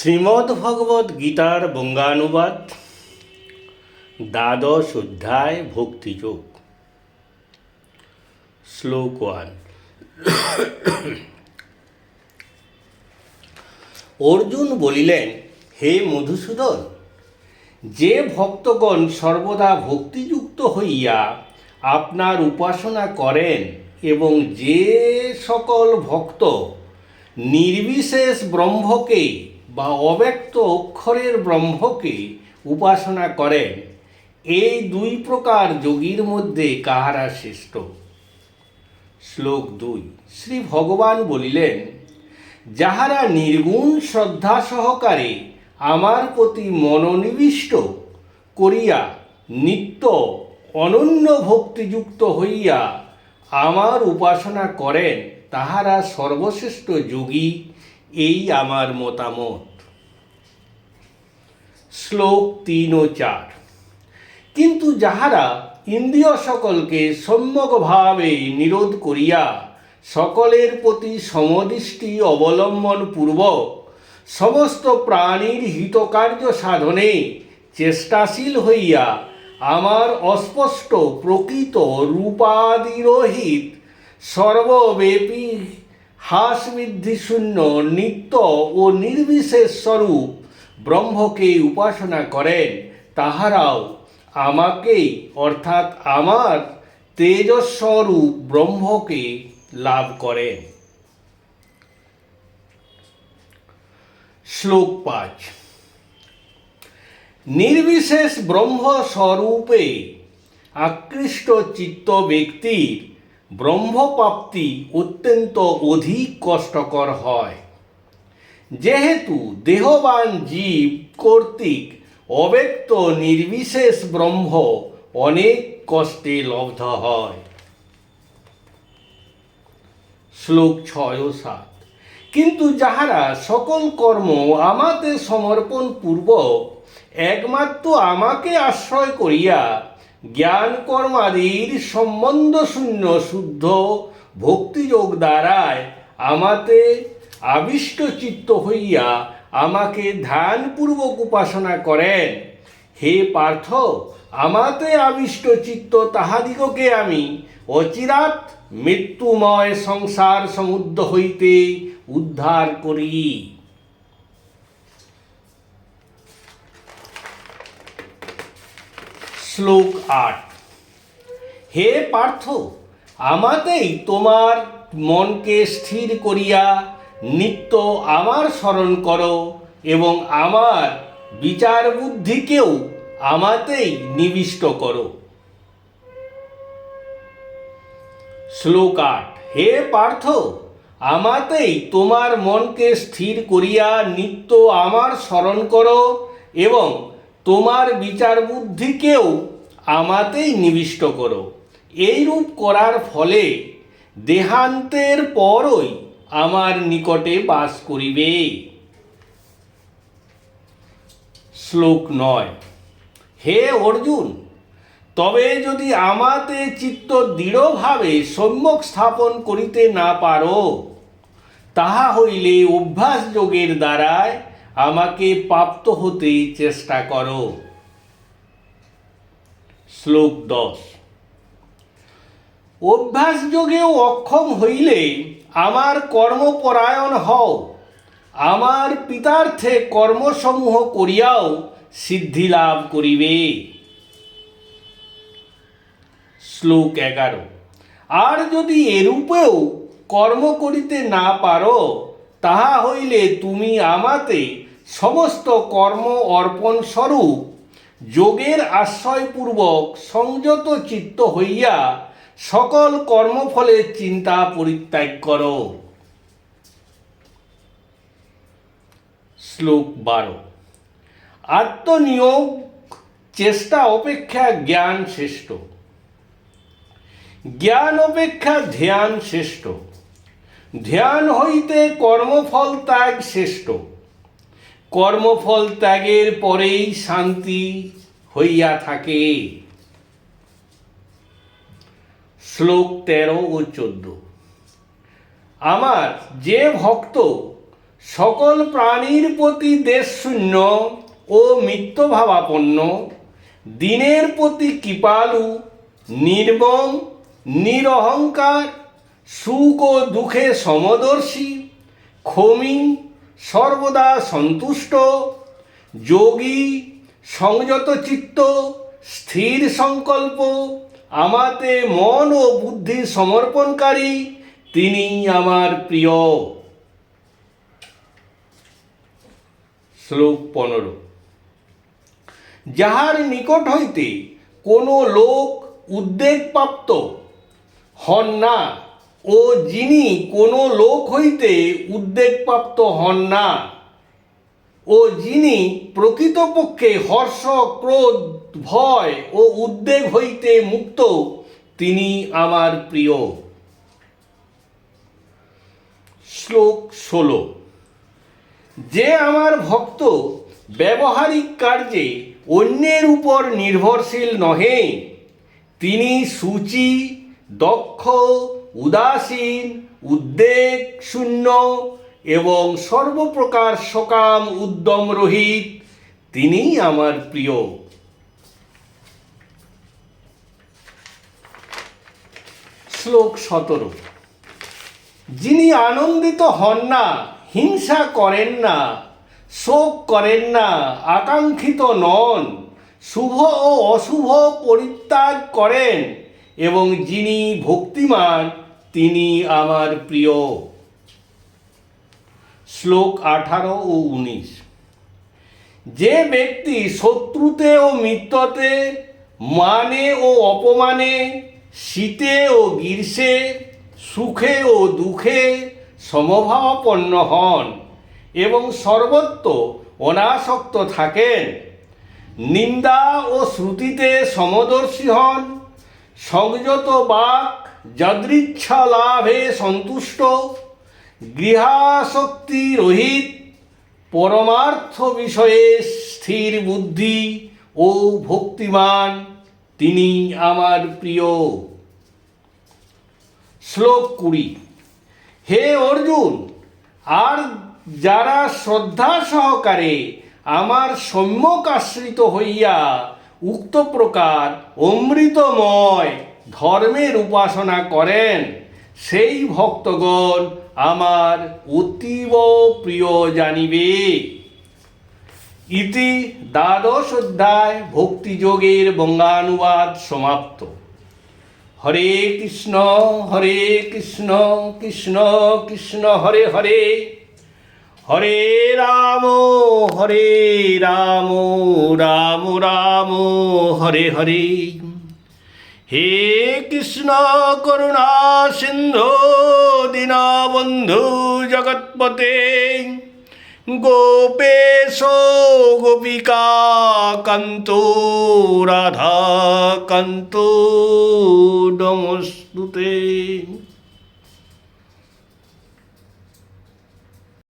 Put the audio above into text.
শ্রীমদ্ ভগবদ গীতার বঙ্গানুবাদ, দ্বাদশ অধ্যায়, ভক্তিযোগ। শ্লোক ওয়ান। অর্জুন বলিলেন, হে মধুসূদন, যে ভক্তগণ সর্বদা ভক্তিযুক্ত হইয়া আপনার উপাসনা করেন এবং যে সকল ভক্ত নির্বিশেষ ব্রহ্মকে বা অব্যক্ত অক্ষরের ব্রহ্মকে উপাসনা করেন, এই দুই প্রকার যোগীর মধ্যে কাহারা শ্রেষ্ঠ? শ্লোক দুই। শ্রী ভগবান বলিলেন, যাহারা নির্গুণ শ্রদ্ধা সহকারে আমার প্রতি মনোনিবিষ্ট করিয়া নিত্য অনন্য ভক্তিযুক্ত হইয়া আমার উপাসনা করেন, তাহারা সর্বশ্রেষ্ঠ যোগী এই আমার মতামত। শ্লোক তিন ও চার। কিন্তু যাহারা ইন্দ্রিয় সকলকে সম্যকভাবে নিরোধ করিয়া সকলের প্রতি সমদৃষ্টি অবলম্বন পূর্বক সমস্ত প্রাণীর হিতকার্য সাধনে চেষ্টাশীল হইয়া আমার অস্পষ্ট প্রকৃত রূপাদিরহিত সর্বব্যাপী হ্রাসবৃদ্ধি শূন্য নিত্য ও নির্বিশেষ স্বরূপ ব্রহ্মকে উপাসনা করেন। তাহারাও আমাকেই, অর্থাৎ আমার তেজস্বরূপ ব্রহ্মকে লাভ করেন। শ্লোক পাঁচ। নির্বিশেষ ব্রহ্ম স্বরূপে আকৃষ্ট চিত্ত ব্যক্তির ব্রহ্মপ্রাপ্তি অত্যন্ত অধিক কষ্টকর হয়। যেহেতু দেহবান জীব কর্তৃক অব্যক্ত নির্বিশেষ ব্রহ্ম অনেক কষ্টে লব্ধ হয়। শ্লোক ছয় ও সাত। কিন্তু যাহারা সকল কর্ম আমাতে সমর্পণ পূর্বক একমাত্র আমাকে আশ্রয় করিয়া জ্ঞান কর্মাদির সম্বন্ধ শূন্য শুদ্ধ ভক্তিযোগ দ্বারায় আমাতে আবিষ্ট চিত্ত হইয়া আমাকে ধ্যানপূর্বক উপাসনা করেন। হে পার্থ, আমাতে আবিষ্ট চিত্ত তাহাদিগকে আমি অচিরাত মৃত্যুময় সংসার সমুদ্র হইতে উদ্ধার করি। শ্লোক আট। হে পার্থ, আমাতেই তোমার মনকে স্থির করিয়া নিত্য আমার স্মরণ করো এবং আমার বিচার বুদ্ধিকেও আমাতেই নিবিষ্ট করো। শ্লোক আট। হে পার্থ, আমাতেই তোমার মনকে স্থির করিয়া নিত্য আমার স্মরণ করো এবং তোমার বিচার বুদ্ধিকেও আমাতেই নিবিষ্ট করো। এইরূপ করার ফলে দেহান্তের পরই আমার নিকটে বাস করিবে। শ্লোক নয়, হে অর্জুন, তবে যদি আমাতে চিত্ত দৃঢ়ভাবে সম্যক স্থাপন করিতে না পারো, তাহা হইলে অভ্যাস যোগের দ্বারায় আমাকে প্রাপ্ত হতে চেষ্টা করো। শ্লোক দশ। অভ্যাস যোগেও অক্ষম হইলে আমার কর্মপরায়ণ হও, আমার পিতার্থে কর্মসমূহ করিয়াও সিদ্ধি লাভ করিবে। শ্লোক এগারো। আর যদি এরূপেও কর্ম করিতে না পারো, তাহা হইলে তুমি আমাতে সমস্ত কর্ম অর্পণ স্বরূপ যোগের আশ্রয়পূর্বক সংযত চিত্ত হইয়া সকল কর্মফলের চিন্তা পরিত্যাগ করো। শ্লোক বারো। আত্মনিয়োগ, চেষ্টা, অপেক্ষা, জ্ঞান শ্রেষ্ঠ। জ্ঞান, অপেক্ষা, ধ্যান শ্রেষ্ঠ। ধ্যান হইতে কর্মফল ত্যাগ শ্রেষ্ঠ। কর্মফল ত্যাগের পরেই শান্তি হইয়া থাকে। শ্লোক তেরো ও চোদ্দ। আমার যে ভক্ত সকল প্রাণীর প্রতি দেশশূন্য ও মিথ্যভাবাপন্ন, দিনের প্রতি কৃপালু নির্মম নিরহংকার, সুখ ও দুঃখে সমদর্শী, ক্ষমি সর্বদা সন্তুষ্ট, যোগী, সংযত চিত্ত, স্থির সংকল্প, আমাতে মন ও বুদ্ধি সমর্পণকারী তিনি আমার প্রিয়। শ্লোক পনেরো। যাহার নিকট হইতে কোনো লোক উদ্বেগপ্রাপ্ত হন না ও যিনি কোনো লোক হইতে উদ্বেগপ্রাপ্ত হন না, ও যিনি প্রকৃতপক্ষে হর্ষ, ক্রোধ, ভয় ও উদ্বেগ হইতে মুক্ত, তিনি আমার প্রিয়। শ্লোক ষোলো। যে আমার ভক্ত ব্যবহারিক কার্যে অন্যের উপর নির্ভরশীল নহে, তিনি সূচি, দক্ষ উদাসীন, উদ্বেগ শূন্য এবং সর্বপ্রকার সকাম উদ্যম রহিত। তিনিই আমার প্রিয়। শ্লোক সতেরো। যিনি আনন্দিত হন না, হিংসা করেন না, শোক করেন না, আকাঙ্ক্ষিত নন, শুভ ও অশুভ পরিত্যাগ করেন এবং যিনি ভক্তিমান, তিনি আমার প্রিয়। শ্লোক আঠারো ও উনিশ। যে ব্যক্তি শত্রুতে ও মিত্রতে মানে ও অপমানে, শীতে ও গ্রীষ্মে, সুখে ও দুঃখে সমভাবাপন্ন হন এবং সর্বত্র অনাসক্ত থাকেন, নিন্দা ও শ্রুতিতে সমদর্শী হন সংযত বাক যদৃচ্ছা লাভে সন্তুষ্ট, গৃহাসক্তি রহিত, পরমার্থ বিষয়ে স্থির বুদ্ধি ও ভক্তিমান তিনি আমার প্রিয়। শ্লোক কুড়ি। হে অর্জুন, আর যারা শ্রদ্ধা সহকারে আমার সম্যক আশ্রিত হইয়া উক্ত প্রকার অমৃতময় ধর্মের উপাসনা করেন। সেই ভক্তগণ আমার অতীব প্রিয় জানিবে। ইতি দ্বাদশ অধ্যায় ভক্তিযোগের বঙ্গানুবাদ সমাপ্ত। হরে কৃষ্ণ হরে কৃষ্ণ কৃষ্ণ কৃষ্ণ, হরে হরে। হরে রাম হরে রাম রাম রাম, হরে হরে। হে কৃষ্ণ করুণা সিন্ধু, দীনবন্ধু জগৎপতে। গোপেশ, গোপিকা, কান্ত, রাধা, কান্ত, নমস্তুতে।